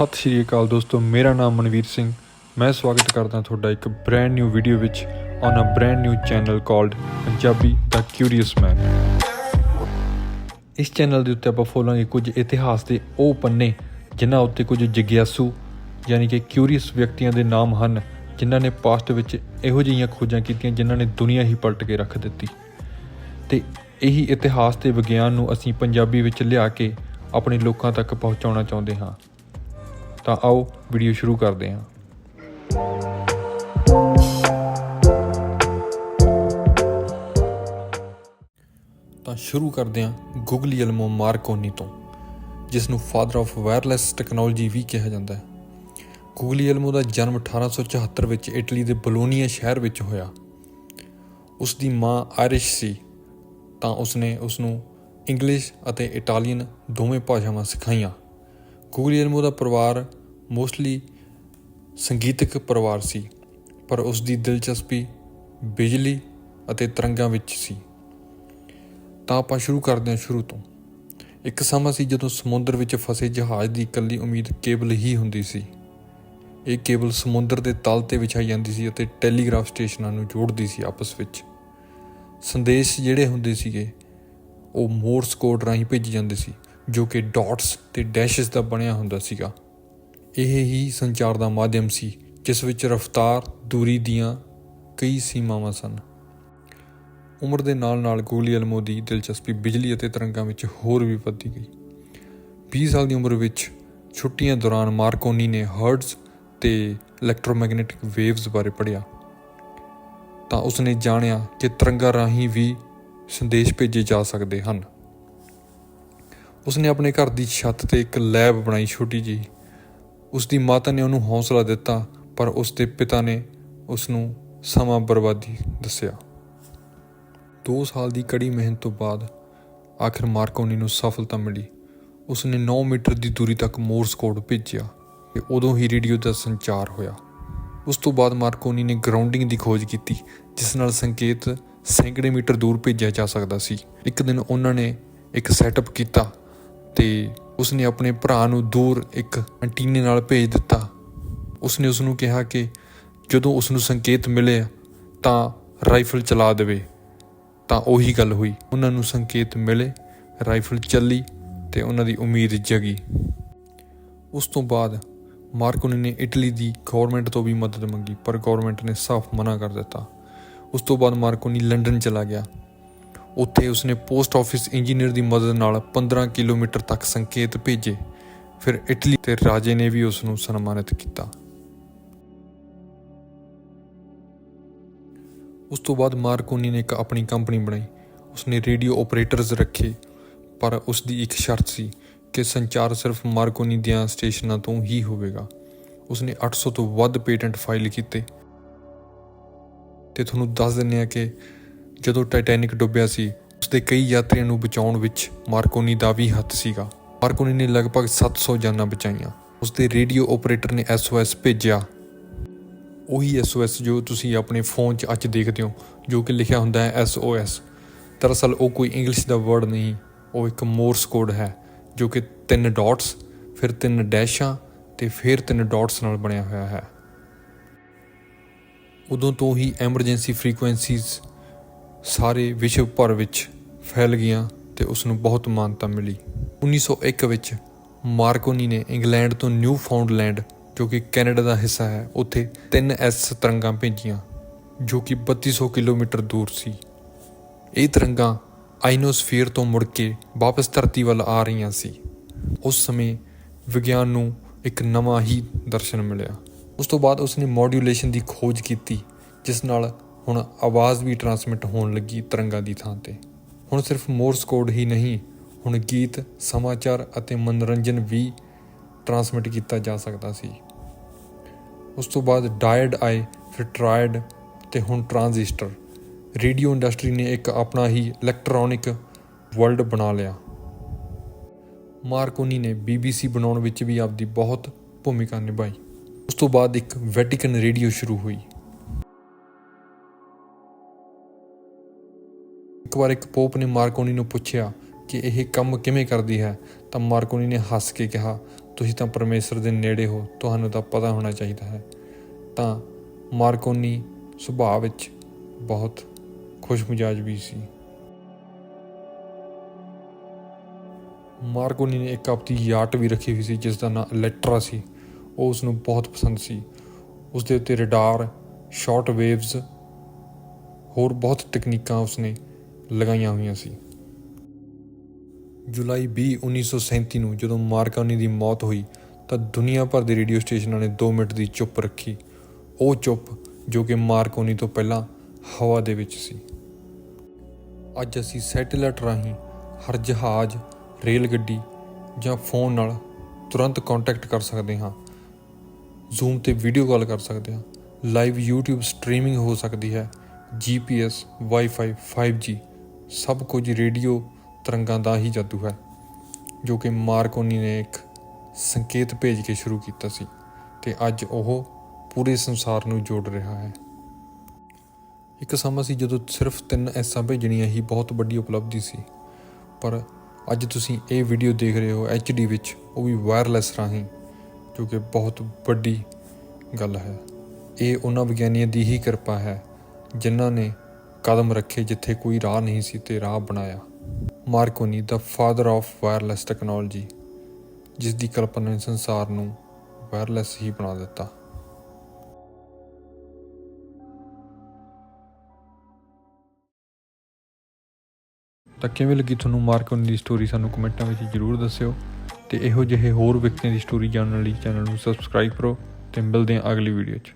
ਸਤਿ ਸ਼੍ਰੀ ਅਕਾਲ ਦੋਸਤੋ, ਮੇਰਾ ਨਾਮ ਮਨਵੀਰ ਸਿੰਘ। ਮੈਂ ਸਵਾਗਤ ਕਰਦਾ ਤੁਹਾਡਾ ਇੱਕ ਬ੍ਰੈਂਡ ਨਿਊ ਵੀਡੀਓ ਵਿੱਚ on a brand new channel called Punjabi the curious man ਇਸ ਚੈਨਲ ਦੇ ਉੱਤੇ ਆਪਾਂ ਫੋਲਾਂਗੇ ਕੁਝ ਇਤਿਹਾਸ ਦੇ ਉਹ ਪੰਨੇ, ਜਿਨ੍ਹਾਂ ਉੱਤੇ ਕੁਝ ਜਿਗਿਆਸੂ, ਯਾਨੀ ਕਿ ਕਿਊਰੀਅਸ ਵਿਅਕਤੀਆਂ ਦੇ ਨਾਮ ਹਨ, ਜਿਨ੍ਹਾਂ ਨੇ ਪਾਸਟ ਵਿੱਚ ਇਹੋ ਜਿਹੀਆਂ ਖੋਜਾਂ ਕੀਤੀਆਂ ਜਿਨ੍ਹਾਂ ਨੇ ਦੁਨੀਆ ਹੀ ਪਲਟ ਕੇ ਰੱਖ ਦਿੱਤੀ। ਤੇ ਇਹੀ ਇਤਿਹਾਸ ਤੇ ਵਿਗਿਆਨ ਨੂੰ ਅਸੀਂ ਪੰਜਾਬੀ ਵਿੱਚ ਲਿਆ ਕੇ ਆਪਣੇ ਲੋਕਾਂ ਤੱਕ ਪਹੁੰਚਾਉਣਾ ਚਾਹੁੰਦੇ ਹਾਂ। ਤਾਂ ਆਓ ਵੀਡੀਓ ਸ਼ੁਰੂ ਕਰਦੇ ਹਾਂ। ਤਾਂ ਸ਼ੁਰੂ ਕਰਦੇ ਹਾਂ ਗੁਗਲੀਅਲਮੋ ਮਾਰਕੋਨੀ ਤੋਂ ਜਿਸ ਨੂੰ ਫਾਦਰ ਆਫ ਵਾਇਰਲੈਸ ਟੈਕਨੋਲੋਜੀ ਵੀ ਕਿਹਾ ਜਾਂਦਾ ਹੈ। ਗੁਗਲੀਅਲਮੋ ਦਾ ਜਨਮ 1874 ਵਿੱਚ ਇਟਲੀ ਦੇ ਬਲੋਨੀਆ ਸ਼ਹਿਰ ਵਿੱਚ ਹੋਇਆ। ਉਸ ਦੀ ਮਾਂ ਆਇਰਿਸ਼ ਸੀ, ਤਾਂ ਉਸਨੇ ਉਸ ਨੂੰ ਇੰਗਲਿਸ਼ ਅਤੇ ਇਟਾਲੀਅਨ ਦੋਵੇਂ ਭਾਸ਼ਾਵਾਂ ਸਿਖਾਈਆਂ। ਗੁਗਲੀਅਲਮੋ ਦਾ ਪਰਿਵਾਰ ਮੋਸਟਲੀ ਸੰਗੀਤਕ ਪਰਿਵਾਰ ਸੀ, ਪਰ ਉਸ ਦੀ ਦਿਲਚਸਪੀ ਬਿਜਲੀ ਅਤੇ ਤਰੰਗਾਂ ਵਿੱਚ ਸੀ। ਤਾਂ ਆਪਾਂ ਸ਼ੁਰੂ ਕਰਦੇ ਹਾਂ ਸ਼ੁਰੂ ਤੋਂ। ਇੱਕ ਸਮਾਂ ਸੀ ਜਦੋਂ ਸਮੁੰਦਰ ਵਿੱਚ ਫਸੇ ਜਹਾਜ਼ ਦੀ ਇਕੱਲੀ ਉਮੀਦ ਕੇਬਲ ਹੀ ਹੁੰਦੀ ਸੀ। ਇਹ ਕੇਬਲ ਸਮੁੰਦਰ ਦੇ ਤਲ ਤੇ ਵਿਛਾਈ ਜਾਂਦੀ ਸੀ ਅਤੇ ਟੈਲੀਗ੍ਰਾਫ ਸਟੇਸ਼ਨਾਂ ਨੂੰ ਜੋੜਦੀ ਸੀ ਆਪਸ ਵਿੱਚ। ਸੰਦੇਸ਼ ਜਿਹੜੇ ਹੁੰਦੇ ਸੀਗੇ, ਉਹ ਮੋਰਸ ਕੋਡ ਰਾਹੀਂ ਭੇਜੇ ਜਾਂਦੇ ਸੀ, ਜੋ ਕਿ ਡਾਟਸ ਤੇ ਡੈਸ਼ਸ ਦਾ ਬਣਿਆ ਹੁੰਦਾ ਸੀਗਾ। ਇਹ ਹੀ ਸੰਚਾਰ ਦਾ ਮਾਧਿਅਮ ਸੀ, ਜਿਸ ਵਿੱਚ ਰਫ਼ਤਾਰ, ਦੂਰੀ ਦੀਆਂ ਕਈ ਸੀਮਾਵਾਂ ਸਨ। ਉਮਰ ਦੇ ਨਾਲ-ਨਾਲ ਗੋਲੀ ਅਲਮੋ ਦੀ ਦਿਲਚਸਪੀ ਬਿਜਲੀ ਅਤੇ ਤਰੰਗਾਂ ਵਿੱਚ ਹੋਰ ਵੀ ਵੱਧਦੀ ਗਈ। 20 ਸਾਲ ਦੀ ਉਮਰ ਵਿੱਚ ਛੁੱਟੀਆਂ ਦੌਰਾਨ ਮਾਰਕੋਨੀ ਨੇ ਹਰਟਜ਼ ਤੇ ਇਲੈਕਟ੍ਰੋਮੈਗਨੈਟਿਕ ਵੇਵਜ਼ ਬਾਰੇ ਪੜ੍ਹਿਆ। ਤਾਂ ਉਸਨੇ ਜਾਣਿਆ ਕਿ ਤਰੰਗਾਂ ਰਾਹੀਂ ਵੀ ਸੰਦੇਸ਼ ਭੇਜੇ ਜਾ ਸਕਦੇ ਹਨ। ਉਸਨੇ ਆਪਣੇ ਘਰ ਦੀ ਛੱਤ ਤੇ ਇੱਕ ਲੈਬ ਬਣਾਈ, ਛੋਟੀ ਜਿਹੀ। ਉਸ ਦੀ ਮਾਤਾ ਨੇ ਉਹਨੂੰ ਹੌਸਲਾ ਦਿੱਤਾ, ਪਰ ਉਸ ਦੇ ਪਿਤਾ ਨੇ ਉਸ ਨੂੰ ਸਮਾਂ ਬਰਬਾਦੀ ਦੱਸਿਆ। 2 ਸਾਲ ਦੀ ਕੜੀ ਮਿਹਨਤ ਤੋਂ ਬਾਅਦ ਆਖਿਰ ਮਾਰਕੋਨੀ ਨੂੰ ਸਫਲਤਾ ਮਿਲੀ। ਉਸਨੇ 9 ਮੀਟਰ ਦੀ ਦੂਰੀ ਤੱਕ ਮੋਰਸ ਕੋਡ ਭੇਜਿਆ ਤੇ ਉਦੋਂ ਹੀ ਰੇਡੀਓ ਦਾ ਸੰਚਾਰ ਹੋਇਆ। ਉਸ ਤੋਂ ਬਾਅਦ ਮਾਰਕੋਨੀ ਨੇ ਗਰਾਊਂਡਿੰਗ ਦੀ ਖੋਜ ਕੀਤੀ, ਜਿਸ ਨਾਲ ਸੰਕੇਤ ਸੈਂਕੜੇ ਮੀਟਰ ਦੂਰ ਭੇਜਿਆ ਜਾ ਸਕਦਾ ਸੀ। ਇੱਕ ਦਿਨ ਉਹਨਾਂ ਨੇ ਇੱਕ ਸੈਟਅਪ ਕੀਤਾ ਤੇ ਉਸਨੇ ਆਪਣੇ ਭਰਾ ਨੂੰ ਦੂਰ ਇੱਕ ਐਂਟੀਨੇ ਨਾਲ ਭੇਜ ਦਿੱਤਾ। ਉਸਨੇ ਉਸ ਨੂੰ ਕਿਹਾ ਕਿ ਜਦੋਂ ਉਸ ਨੂੰ ਸੰਕੇਤ ਮਿਲੇ ਤਾਂ ਰਾਈਫਲ ਚਲਾ ਦੇਵੇ। ਤਾਂ ਉਹੀ ਗੱਲ ਹੋਈ। ਉਹਨਾਂ ਨੂੰ ਸੰਕੇਤ ਮਿਲੇ, ਰਾਈਫਲ ਚੱਲੀ ਤੇ ਉਹਨਾਂ ਦੀ ਉਮੀਦ ਜਗੀ। ਉਸ ਤੋਂ ਬਾਅਦ ਮਾਰਕੋਨੀ ਨੇ ਇਟਲੀ ਦੀ ਗਵਰਨਮੈਂਟ ਤੋਂ ਵੀ ਮਦਦ ਮੰਗੀ, ਪਰ ਗਵਰਨਮੈਂਟ ਨੇ ਸਾਫ਼ ਮਨਾ ਕਰ ਦਿੱਤਾ। ਉਸ ਤੋਂ ਬਾਅਦ ਮਾਰਕੋਨੀ ਲੰਡਨ ਚਲਾ ਗਿਆ। ਉੱਥੇ ਉਸਨੇ ਪੋਸਟ ਆਫਿਸ ਇੰਜੀਨੀਅਰ ਦੀ ਮਦਦ ਨਾਲ 15 ਕਿਲੋਮੀਟਰ ਤੱਕ ਸੰਕੇਤ ਭੇਜੇ। ਫਿਰ ਇਟਲੀ ਤੇ ਰਾਜੇ ਨੇ ਵੀ ਉਸ ਨੂੰ ਸਨਮਾਨਿਤ ਕੀਤਾ। ਉਸ ਤੋਂ ਬਾਅਦ ਮਾਰਕੋਨੀ ਨੇ ਇੱਕ ਆਪਣੀ ਕੰਪਨੀ ਬਣਾਈ। ਉਸਨੇ ਰੇਡੀਓ ਆਪਰੇਟਰਸ ਰੱਖੇ। ਪਰ ਉਸ ਦੀ ਇੱਕ ਸ਼ਰਤ ਸੀ ਕਿ ਸੰਚਾਰ ਸਿਰਫ ਮਾਰਕੋਨੀ ਦੀਆਂ ਸਟੇਸ਼ਨਾਂ ਤੋਂ ਹੀ ਹੋਵੇਗਾ। ਉਸਨੇ 800 ਤੋਂ ਵੱਧ ਪੇਟੈਂਟ ਫਾਈਲ ਕੀਤੇ। ਤੇ ਤੁਹਾਨੂੰ ਦੱਸ ਦਿੰਨੇ ਆ ਕਿ ਜਦੋਂ ਟਾਈਟੈਨਿਕ ਡੁੱਬਿਆ ਸੀ, ਉਸਦੇ ਕਈ ਯਾਤਰੀਆਂ ਨੂੰ ਬਚਾਉਣ ਵਿੱਚ ਮਾਰਕੋਨੀ ਦਾ ਵੀ ਹੱਥ ਸੀਗਾ। ਮਾਰਕੋਨੀ ਨੇ ਲਗਭਗ 700 ਜਾਨਾਂ ਬਚਾਈਆਂ। ਉਸਦੇ ਰੇਡੀਓ ਆਪਰੇਟਰ ਨੇ SOS ਭੇਜਿਆ। ਉਹੀ SOS ਜੋ ਤੁਸੀਂ ਆਪਣੇ ਫੋਨ 'ਚ ਅੱਜ ਦੇਖਦੇ ਹੋ, ਜੋ ਕਿ ਲਿਖਿਆ ਹੁੰਦਾ ਹੈ SOS ਦਰਅਸਲ ਉਹ ਕੋਈ ਇੰਗਲਿਸ਼ ਦਾ ਵਰਡ ਨਹੀਂ, ਉਹ ਇੱਕ ਮੋਰਸ ਕੋਡ ਹੈ, ਜੋ ਕਿ ਤਿੰਨ ਡਾਟਸ, ਫਿਰ ਤਿੰਨ ਡੈਸ਼ਾਂ ਤੇ ਫਿਰ ਤਿੰਨ ਡਾਟਸ ਨਾਲ ਬਣਿਆ ਹੋਇਆ ਹੈ। ਉਦੋਂ ਤੋਂ ਹੀ ਐਮਰਜੈਂਸੀ ਫ੍ਰੀਕੁਐਂਸੀਜ਼ ਸਾਰੇ ਵਿਸ਼ਵ ਭਰ ਵਿੱਚ ਫੈਲ ਗਈਆਂ ਤੇ ਉਸ ਨੂੰ ਬਹੁਤ ਮਾਨਤਾ ਮਿਲੀ। 1901 ਵਿੱਚ ਮਾਰਕੋਨੀ ਨੇ ਇੰਗਲੈਂਡ ਤੋਂ ਨਿਊ ਫਾਊਂਡਲੈਂਡ ਜੋ ਕਿ ਕੈਨੇਡਾ ਦਾ ਹਿੱਸਾ ਹੈ, ਉੱਥੇ 3S ਤਰੰਗਾਂ ਭੇਜੀਆਂ, ਜੋ ਕਿ 3200 ਕਿਲੋਮੀਟਰ ਦੂਰ ਸੀ। ਇਹ ਤਰੰਗਾਂ ਆਈਨੋਸਫੀਅਰ ਤੋਂ ਮੁੜ ਕੇ ਵਾਪਸ ਧਰਤੀ ਵੱਲ ਆ ਰਹੀਆਂ ਸੀ। ਉਸ ਸਮੇਂ ਵਿਗਿਆਨ ਨੂੰ ਇੱਕ ਨਵਾਂ ਹੀ ਦਰਸ਼ਨ ਮਿਲਿਆ। ਉਸ ਤੋਂ ਬਾਅਦ ਉਸਨੇ ਮੋਡਿਊਲੇਸ਼ਨ ਦੀ ਖੋਜ ਕੀਤੀ, ਜਿਸ ਨਾਲ ਹੁਣ ਆਵਾਜ਼ ਵੀ ਟਰਾਂਸਮਿਟ ਹੋਣ ਲੱਗੀ ਤਰੰਗਾਂ ਦੀ ਥਾਂ ਤੇ। ਹੁਣ ਸਿਰਫ ਮੋਰਸ ਕੋਡ ਹੀ ਨਹੀਂ, ਹੁਣ ਗੀਤ, ਸਮਾਚਾਰ ਅਤੇ ਮਨੋਰੰਜਨ ਵੀ ਟਰਾਂਸਮਿਟ ਕੀਤਾ ਜਾ ਸਕਦਾ ਸੀ। ਉਸ ਤੋਂ ਬਾਅਦ ਡਾਇਡ ਆਏ, ਫਿਰ ਟਰਾਇਡ ਤੇ ਹੁਣ ਟਰਾਂਜ਼ਿਸਟਰ ਰੇਡੀਓ ਇੰਡਸਟਰੀ ਨੇ ਇੱਕ ਆਪਣਾ ਹੀ ਇਲੈਕਟ੍ਰੋਨਿਕ ਵਰਲਡ ਬਣਾ ਲਿਆ। ਮਾਰਕੋਨੀ ਨੇ BBC ਬਣਾਉਣ ਵਿੱਚ ਵੀ ਆਪਦੀ ਬਹੁਤ ਭੂਮਿਕਾ ਨਿਭਾਈ। ਉਸ ਤੋਂ ਬਾਅਦ ਇੱਕ ਵੈਟੀਕਨ ਰੇਡੀਓ ਸ਼ੁਰੂ ਹੋਈ। ਇੱਕ ਵਾਰ ਇੱਕ ਪੋਪ ਨੇ ਮਾਰਕੋਨੀ ਨੂੰ ਪੁੱਛਿਆ ਕਿ ਇਹ ਕੰਮ ਕਿਵੇਂ ਕਰਦੀ ਹੈ, ਤਾਂ ਮਾਰਕੋਨੀ ਨੇ ਹੱਸ ਕੇ ਕਿਹਾ, ਤੁਸੀਂ ਤਾਂ ਪਰਮੇਸ਼ਰ ਦੇ ਨੇੜੇ ਹੋ, ਤੁਹਾਨੂੰ ਤਾਂ ਪਤਾ ਹੋਣਾ ਚਾਹੀਦਾ ਹੈ। ਤਾਂ ਮਾਰਕੋਨੀ ਸੁਭਾਅ ਵਿੱਚ ਬਹੁਤ ਖੁਸ਼ ਮਿਜਾਜ ਵੀ ਸੀ। ਮਾਰਕੋਨੀ ਨੇ ਇੱਕ ਆਪਦੀ ਯਾਟ ਵੀ ਰੱਖੀ ਹੋਈ ਸੀ, ਜਿਸ ਦਾ ਨਾਮ ਇਲੈਕਟਰਾ ਸੀ। ਉਹ ਉਸ ਨੂੰ ਬਹੁਤ ਪਸੰਦ ਸੀ। ਉਸ ਦੇ ਉੱਤੇ ਰਡਾਰ, ਸ਼ਾਰਟ ਵੇਵਸ ਹੋਰ ਬਹੁਤ ਤਕਨੀਕਾਂ ਉਸਨੇ ਲਗਾਈਆਂ ਹੋਈਆਂ ਸੀ। ਜੁਲਾਈ 20 1937 ਨੂੰ ਜਦੋਂ ਮਾਰਕੋਨੀ ਦੀ ਮੌਤ ਹੋਈ, ਤਾਂ ਦੁਨੀਆ ਭਰ ਦੇ ਰੇਡੀਓ ਸਟੇਸ਼ਨਾਂ ਨੇ 2 ਮਿੰਟ ਦੀ ਚੁੱਪ ਰੱਖੀ। ਉਹ ਚੁੱਪ ਜੋ ਕਿ ਮਾਰਕੋਨੀ ਤੋਂ ਪਹਿਲਾਂ ਹਵਾ ਦੇ ਵਿੱਚ ਸੀ। ਅੱਜ ਅਸੀਂ ਸੈਟੇਲਾਈਟ ਰਾਹੀਂ ਹਰ ਜਹਾਜ਼ ਰੇਲ ਗੱਡੀ ਜਾਂ ਫੋਨ ਨਾਲ ਤੁਰੰਤ ਕੰਟੈਕਟ ਕਰ ਸਕਦੇ ਹਾਂ। ਜ਼ੂਮ ਤੇ ਵੀਡੀਓ ਕਾਲ ਕਰ ਸਕਦੇ ਹਾਂ। ਲਾਈਵ YouTube ਸਟ੍ਰੀਮਿੰਗ ਹੋ ਸਕਦੀ ਹੈ। GPS Wi-Fi 5G ਸਭ ਕੁਝ ਰੇਡੀਓ ਤਰੰਗਾਂ ਦਾ ਹੀ ਜਾਦੂ ਹੈ, ਜੋ ਕਿ ਮਾਰਕੋਨੀ ਨੇ ਇੱਕ ਸੰਕੇਤ ਭੇਜ ਕੇ ਸ਼ੁਰੂ ਕੀਤਾ ਸੀ ਤੇ ਅੱਜ ਉਹ ਪੂਰੇ ਸੰਸਾਰ ਨੂੰ ਜੋੜ ਰਿਹਾ ਹੈ। ਇੱਕ ਸਮਾਂ ਸੀ ਜਦੋਂ ਸਿਰਫ ਤਿੰਨ ਐਸਾਂ ਭੇਜਣੀਆਂ ਹੀ ਬਹੁਤ ਵੱਡੀ ਉਪਲਬਧੀ ਸੀ, ਪਰ ਅੱਜ ਤੁਸੀਂ ਇਹ ਵੀਡੀਓ ਦੇਖ ਰਹੇ ਹੋ HD ਵਿੱਚ, ਉਹ ਵੀ ਵਾਇਰਲੈਸ ਰਾਹੀਂ, ਜੋ ਕਿ ਬਹੁਤ ਵੱਡੀ ਗੱਲ ਹੈ। ਇਹ ਉਹਨਾਂ ਵਿਗਿਆਨੀਆਂ ਦੀ ਹੀ ਕਿਰਪਾ ਹੈ, ਜਿਨ੍ਹਾਂ ਨੇ ਕਦਮ ਰੱਖੇ ਜਿੱਥੇ ਕੋਈ ਰਾਹ ਨਹੀਂ ਸੀ ਤੇ ਰਾਹ ਬਣਾਇਆ। ਮਾਰਕੋਨੀ ਦਾ ਫਾਦਰ ਆਫ ਵਾਇਰਲੈਸ ਟੈਕਨੋਲੋਜੀ ਜਿਸ ਦੀ ਕਲਪਨਾ ਨੇ ਸੰਸਾਰ ਨੂੰ ਵਾਇਰਲੈਸ ਹੀ ਬਣਾ ਦਿੱਤਾ। ਤਾਂ ਕਿਵੇਂ ਲੱਗੀ ਤੁਹਾਨੂੰ ਮਾਰਕੋਨੀ ਦੀ ਸਟੋਰੀ ਸਾਨੂੰ ਕਮੈਂਟਾਂ ਵਿੱਚ ਜਰੂਰ ਦੱਸਿਓ ਤੇ ਇਹੋ ਜਿਹੇ ਹੋਰ ਵਿਅਕਤੀਆਂ ਦੀ ਸਟੋਰੀ ਜਾਣਨ ਲਈ ਚੈਨਲ ਨੂੰ ਸਬਸਕ੍ਰਾਈਬ ਕਰੋ ਤੇ ਮਿਲਦੇ ਹਾਂ ਅਗਲੀ ਵੀਡੀਓ 'ਚ।